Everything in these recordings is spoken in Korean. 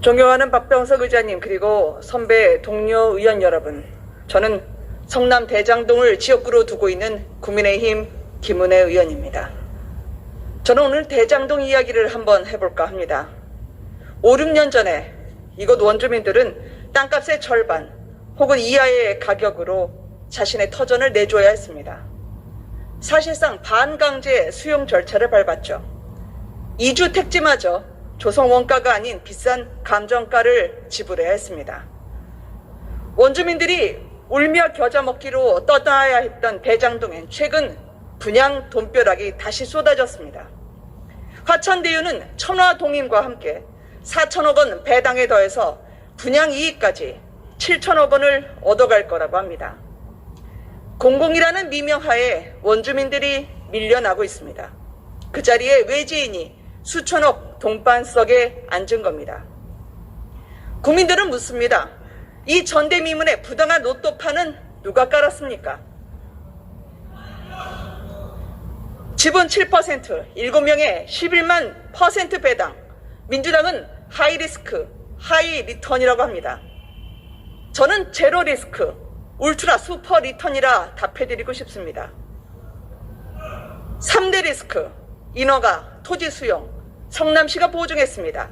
존경하는 박병석 의장님 그리고 선배 동료 의원 여러분 저는 성남 대장동을 지역구로 두고 있는 국민의힘 김은혜 의원입니다. 저는 오늘 대장동 이야기를 한번 해볼까 합니다. 5, 6년 전에 이곳 원주민들은 땅값의 절반 혹은 이하의 가격으로 자신의 터전을 내줘야 했습니다. 사실상 반강제 수용 절차를 밟았죠. 이주 택지마저 조성 원가가 아닌 비싼 감정가를 지불해야 했습니다. 원주민들이 울며 겨자 먹기로 떠나야 했던 대장동엔 최근 분양 돈벼락이 다시 쏟아졌습니다. 화천대유는 천화 동인과 함께 4천억 원 배당에 더해서 분양 이익까지 7천억 원을 얻어갈 거라고 합니다. 공공이라는 미명하에 원주민들이 밀려나고 있습니다. 그 자리에 외지인이 수천억 동반석에 앉은 겁니다. 국민들은 묻습니다. 이 전대미문의 부당한 로또판은 누가 깔았습니까? 지분 7%, 7명에 11만 퍼센트 배당. 민주당은 하이 리스크, 하이 리턴이라고 합니다. 저는 제로 리스크, 울트라 슈퍼 리턴이라 답해드리고 싶습니다. 3대 리스크, 인허가, 토지 수용, 성남시가 보증했습니다.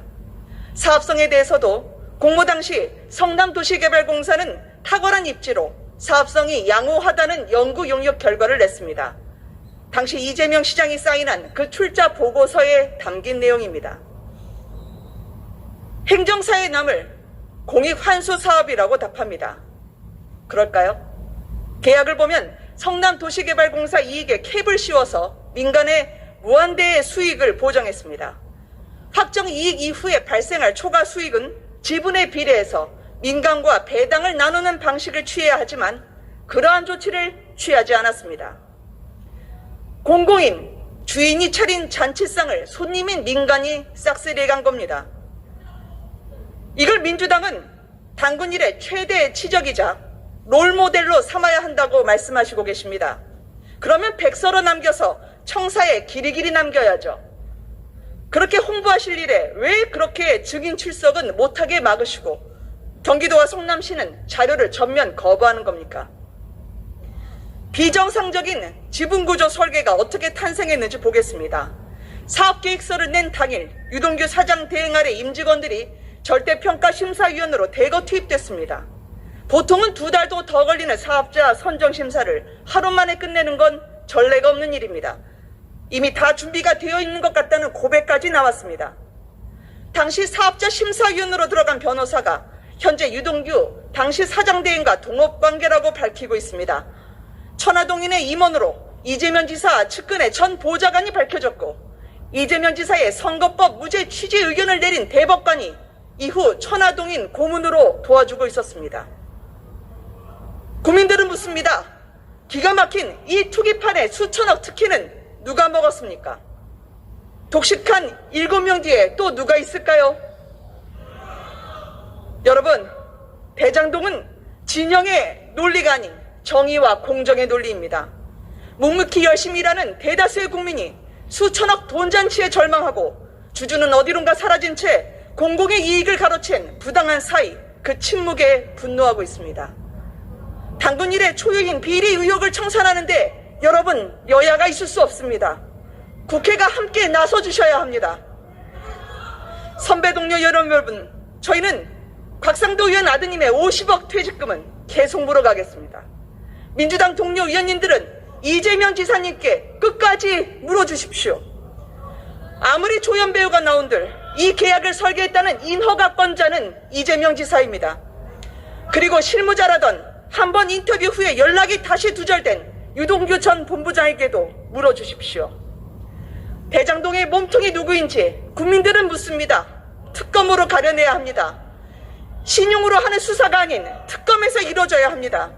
사업성에 대해서도 공모 당시 성남도시개발공사는 탁월한 입지로 사업성이 양호하다는 연구 용역 결과를 냈습니다. 당시 이재명 시장이 사인한 그 출자 보고서에 담긴 내용입니다. 행정사에 남을 공익 환수 사업이라고 답합니다. 그럴까요? 계약을 보면 성남도시개발공사 이익에 캡을 씌워서 민간의 무한대의 수익을 보장했습니다. 확정 이익 이후에 발생할 초과 수익은 지분에 비례해서 민간과 배당을 나누는 방식을 취해야 하지만 그러한 조치를 취하지 않았습니다. 공공인 주인이 차린 잔치상을 손님인 민간이 싹쓸이해 간 겁니다. 이걸 민주당은 당군 일의 최대 치적이자 롤모델로 삼아야 한다고 말씀하시고 계십니다. 그러면 백서로 남겨서 청사에 길이길이 남겨야죠. 그렇게 홍보하실 일에 왜 그렇게 증인 출석은 못하게 막으시고 경기도와 성남시는 자료를 전면 거부하는 겁니까? 비정상적인 지분구조 설계가 어떻게 탄생했는지 보겠습니다. 사업계획서를 낸 당일 유동규 사장 대행 아래 임직원들이 절대평가심사위원으로 대거 투입됐습니다. 보통은 두 달도 더 걸리는 사업자 선정 심사를 하루 만에 끝내는 건 전례가 없는 일입니다. 이미 다 준비가 되어 있는 것 같다는 고백까지 나왔습니다. 당시 사업자 심사위원으로 들어간 변호사가 현재 유동규 당시 사장 대행과 동업관계라고 밝히고 있습니다. 천화동인의 임원으로 이재명 지사 측근의 전 보좌관이 밝혀졌고 이재명 지사의 선거법 무죄 취지 의견을 내린 대법관이 이후 천화동인 고문으로 도와주고 있었습니다. 국민들은 묻습니다. 기가 막힌 이 투기판의 수천억 특혜는 누가 먹었습니까? 독식한 일곱 명 뒤에 또 누가 있을까요? 여러분, 대장동은 진영의 논리가 아닌 정의와 공정의 논리입니다. 묵묵히 열심히 일하는 대다수의 국민이 수천억 돈잔치에 절망하고 주주는 어디론가 사라진 채 공공의 이익을 가로챈 부당한 사이 그 침묵에 분노하고 있습니다. 당군 일의 초유인 비리 의혹을 청산하는데 여러분 여야가 있을 수 없습니다. 국회가 함께 나서 주셔야 합니다. 선배 동료 여러분, 저희는 곽상도 의원 아드님의 50억 퇴직금은 계속 물어가겠습니다. 민주당 동료 의원님들은 이재명 지사님께 끝까지 물어주십시오. 아무리 조연 배우가 나온들 이 계약을 설계했다는 인허가권자는 이재명 지사입니다. 그리고 실무자라던 한 번 인터뷰 후에 연락이 다시 두절된 유동규 전 본부장에게도 물어주십시오. 대장동의 몸통이 누구인지 국민들은 묻습니다. 특검으로 가려내야 합니다. 신용으로 하는 수사가 아닌 특검에서 이루어져야 합니다.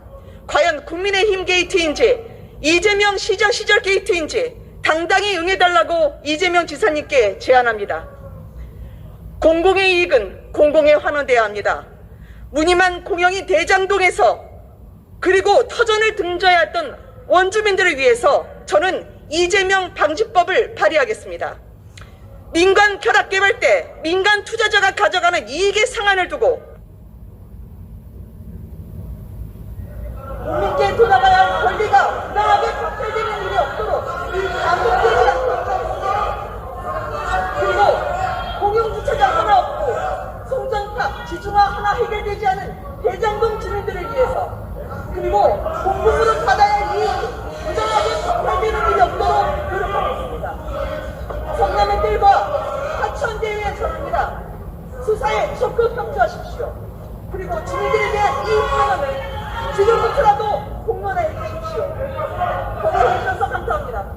과연 국민의힘 게이트인지 이재명 시장 시절 게이트인지 당당히 응해달라고 이재명 지사님께 제안합니다. 공공의 이익은 공공에 환원돼야 합니다. 무늬만 공영이 대장동에서 그리고 터전을 등져야 했던 원주민들을 위해서 저는 이재명 방지법을 발의하겠습니다. 민간 결합 개발 때 민간 투자자가 가져가는 이익의 상한을 두고 수사에 적극 협조하십시오. 그리고 주민들에 대한 이 상황을 지금부터라도 공론화해 주십시오. 고생해 주셔서 감사합니다.